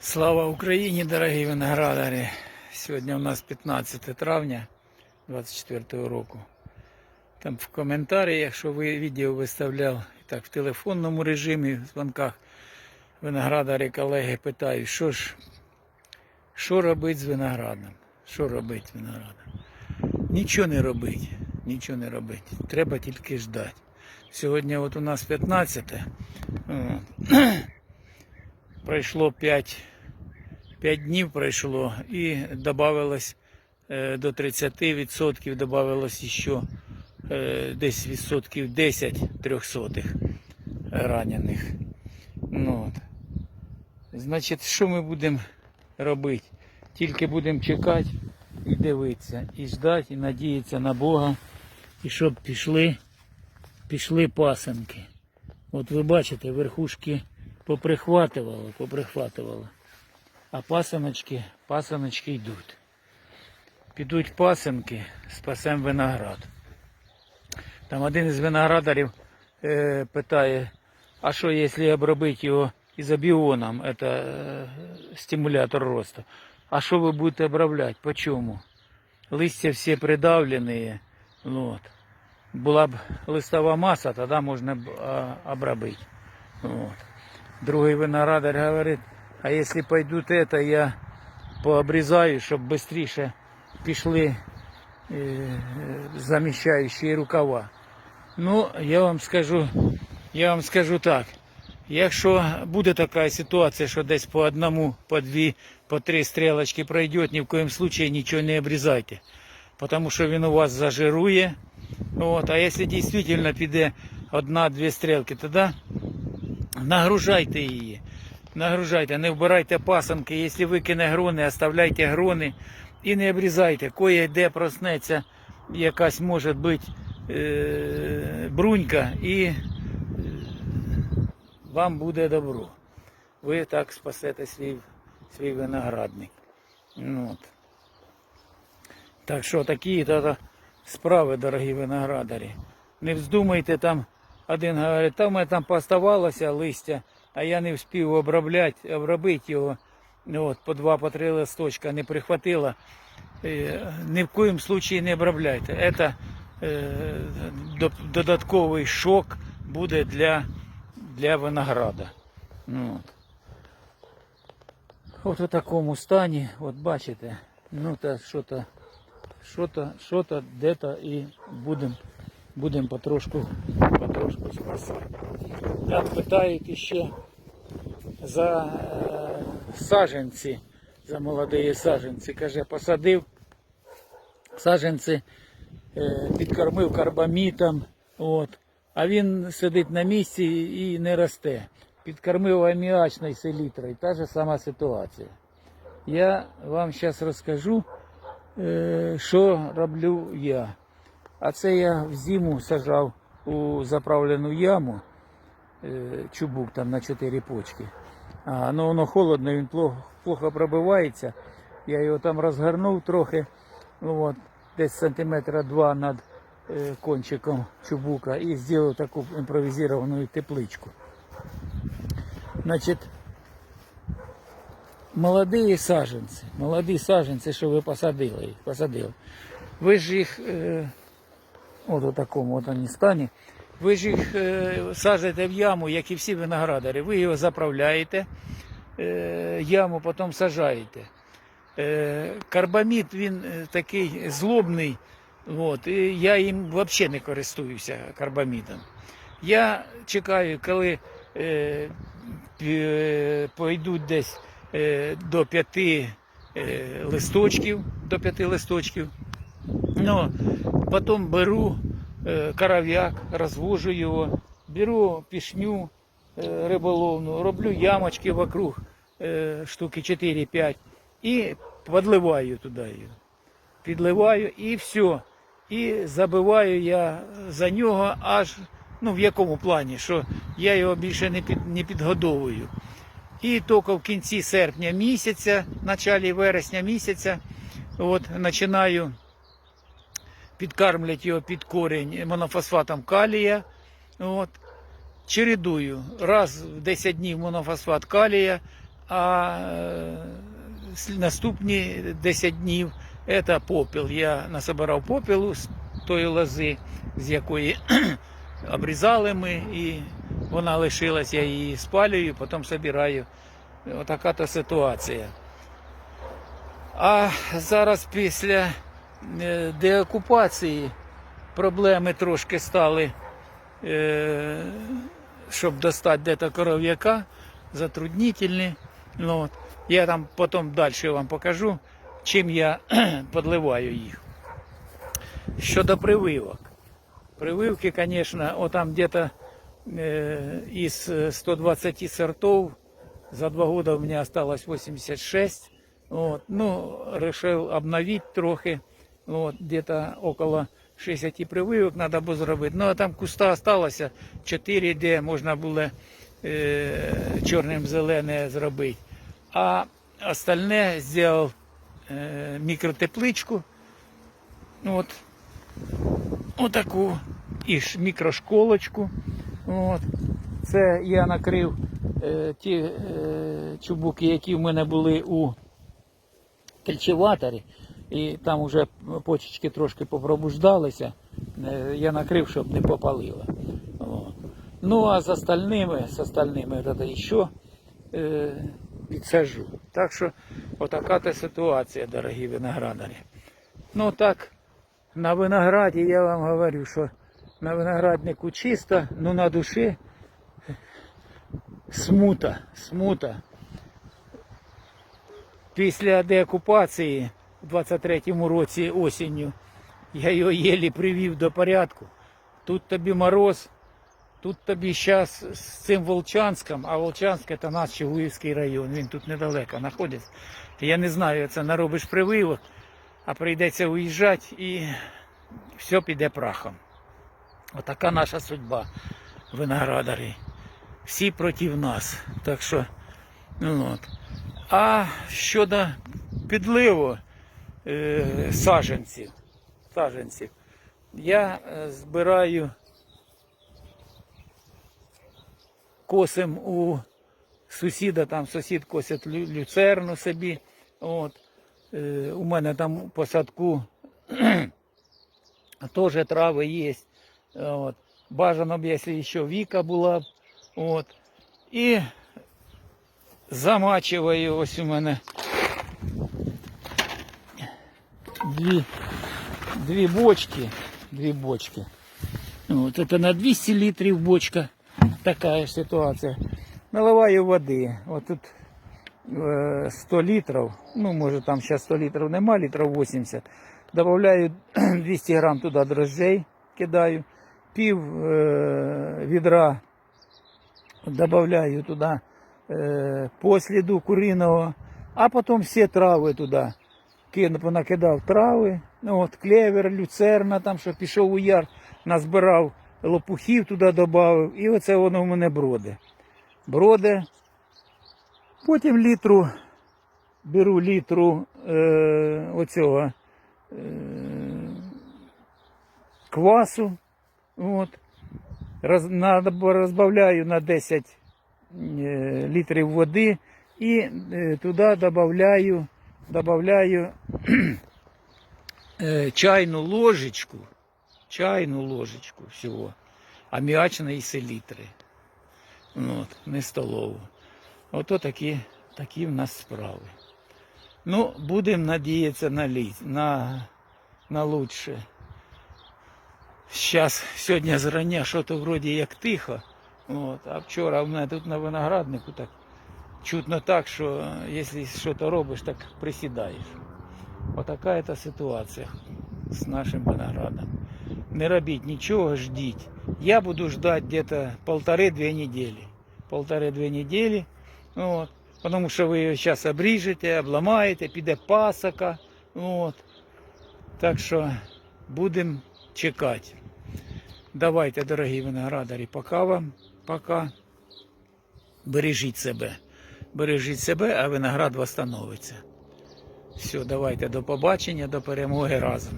Слава Україні, дорогі виноградарі! Сьогодні у нас 15 травня 24 року. Там в коментарі, якщо ви відео виставляв так в телефонному режимі, в дзвонках виноградарі колеги питають, що ж, що робити з виноградом? Що робити з виноградом? Нічого не робить, нічого не робить. Треба тільки ждати. Сьогодні от у нас 15. От. Пройшло 5, 5 днів пройшло і додавалось е, до 30% додавалось ще десь відсотків 10 трьохсотих ранених. Ну. Значить, що ми будемо робити? Тільки будемо чекати і дивитися, і ждати, і надіятися на Бога, і щоб пішли, пішли пасенки. От ви бачите, верхушки поприхватувало, поприхватувало. А пасаночки, пасаночки йдуть. Підуть пасенки, спасем виноград. Там один із виноградарів е, питає, а що, якщо обробити його ізобіоном, це е, стимулятор росту, а що ви будете обробляти? Почому? Листья всі придавлені. Вот. Була б листова маса, тоді можна б обробити. Вот. Другий виноградар говорить, а если пойдут это, я пообрезаю, чтобы быстрее пішли э, замещающие рукава. Ну, я вам скажу, я вам скажу так. Якщо буде така ситуація, що десь по одному, по дві, по три стрілочки пройде, ні в коєму случае нічого не обрізайте. Тому що він у вас зажирує. От, а якщо дійсно піде одна-дві стрілки, тоді нагружайте її. Нагружайте, не вбирайте пасанки. Якщо викине грони, оставляйте грони і не обрізайте. Кое де проснеться якась може бути е- брунька і е- вам буде добро. Ви так спасете свій, свій виноградник. Ну, от. Так що такі справи, дорогі виноградарі. Не вздумайте там, один говорить, там у мене там поставалося листя, а я не встиг обробляти, обробити його. От, по два, по три листочка не прихватило. Е, Ні в коїм случаї не обробляйте. Це е, додатковий шок буде для, для винограда. Ну. От у такому стані, от бачите, ну та що-то, що-то, що-то, де-то і будемо будем потрошку, потрошку спасати. Там питають ще за е, саженці, за молоді саженці. Каже, посадив саженці, е, підкормив карбамітом, от, а він сидить на місці і не росте. Підкормив аміачною селітрою, та ж сама ситуація. Я вам зараз розкажу, е, що роблю я. А це я в зиму сажав у заправлену яму, е, чубук там на 4 почки. А, ну воно холодно, він плохо, плохо пробивається. Я його там розгорнув трохи, ну, от, десь сантиметра два над е, кончиком чубука і зробив таку імпровізовану тепличку. Значить, молоді саженці, молоді саженці, що ви посадили, посадили. Ви ж їх, е, от у такому от вони стані, ви ж їх е, саджаєте в яму, як і всі виноградарі. Ви його заправляєте, е, яму потім сажаєте. Е, карбамід він е, такий злобний, от, і я їм взагалі не користуюся карбамідом. Я чекаю, коли е, пі- пойдуть десь е, до п'яти е, листочків, до п'яти листочків. Ну, потім беру е, коров'як, розвожу його, беру пішню е, риболовну, роблю ямочки вокруг е, штуки 4-5 і підливаю туди його. Підливаю і все. І забиваю я за нього аж, ну в якому плані, що я його більше не, під, не підгодовую. І тільки в кінці серпня місяця, началі вересня місяця, от, починаю підкармлять його під корінь монофосфатом калія. От. Чередую. Раз в 10 днів монофосфат калія, а е, наступні 10 днів це попіл. Я насобирав попілу з тої лози, з якої обрізали ми, і вона лишилась, я її спалюю, потім собираю. Отака то ситуація. А зараз після деокупації проблеми трошки стали, е, щоб достати де-то коров'яка, затруднительні. Ну, от. Я там потім далі вам покажу, чим я подливаю їх. Щодо прививок. Прививки, звісно, отам где-то из э, 120 сортов за два года у меня осталось 86. Вот. Ну, решил обновить трохи. Вот, где-то около 60 прививок надо було зробити. Ну, а там куста осталося 4, де можна було е, чорним зелене зробити. А остальне зробив е, мікротепличку. От, отаку і мікрошколочку. От. Це я накрив е, ті е, чубуки, які в мене були у кельчеваторі, і там вже почечки трошки попробуждалися. Е, я накрив, щоб не попалило. Ну а з остальними, з остальними это ще підсажу. Так що отака та ситуація, дорогі виноградарі. Ну так, на винограді я вам говорю, що на винограднику чисто, ну на душі смута, смута. Після деокупації 23-му році осінню я його єлі привів до порядку. Тут тобі мороз, тут тобі зараз з цим Волчанськом, а Волчанськ це наш Чугуївський район, він тут недалеко знаходиться. Я не знаю, це наробиш прививок, а прийдеться уїжджати і все піде прахом. Отака наша судьба, виноградарі. Всі проти нас. Так що, ну от. А щодо підливу е, саджанців, саджанців, я е, збираю косим у сусіда, там сусід косить люцерну собі. От. Е, у мене там у посадку теж трави є. От. Бажано б, якщо ще віка була. От. І замачиваю ось у мене дві, дві бочки. Дві бочки. От, это на 200 літрів бочка. Така ж ситуація. Наливаю води. От тут е, 100 літрів. Ну, може там зараз 100 літрів нема, літрів 80. Добавляю 200 грам туди дрожжей, кидаю. Пів е, відра добавляю туди е, посліду куриного, а потім всі трави туди. Кину, понакидав трави, ну, от, клевер, люцерна, там, що пішов у яр, назбирав лопухів туди додав, і оце воно в мене броде. Броде. Потім літру, беру літру е, оцього е, квасу. От, роз, на, розбавляю на 10 е, літрів води і е, туди додаю, додаю е, чайну ложечку, чайну ложечку всього, аміачної селітри. Ну, От, не столову. Ото такі, такі в нас справи. Ну, будемо надіятися на, на, на лучше. Зараз, сьогодні зрання, що то вроді як тихо. От, а вчора в мене тут на винограднику так чутно так, що якщо щось робиш, так присідаєш. Отака це ситуація з нашим виноградом. Не робіть нічого, ждіть. Я буду ждать где-то полторы-две недели. Полторы-две. Вот. Потому що ви його зараз обріжете, обламаєте, піде пасока. От. Так що будемо чекати. Давайте, дорогі виноградарі, пока вам, пока. Бережіть себе. Бережіть себе, а виноград восстановиться. Все, давайте до побачення, до перемоги разом.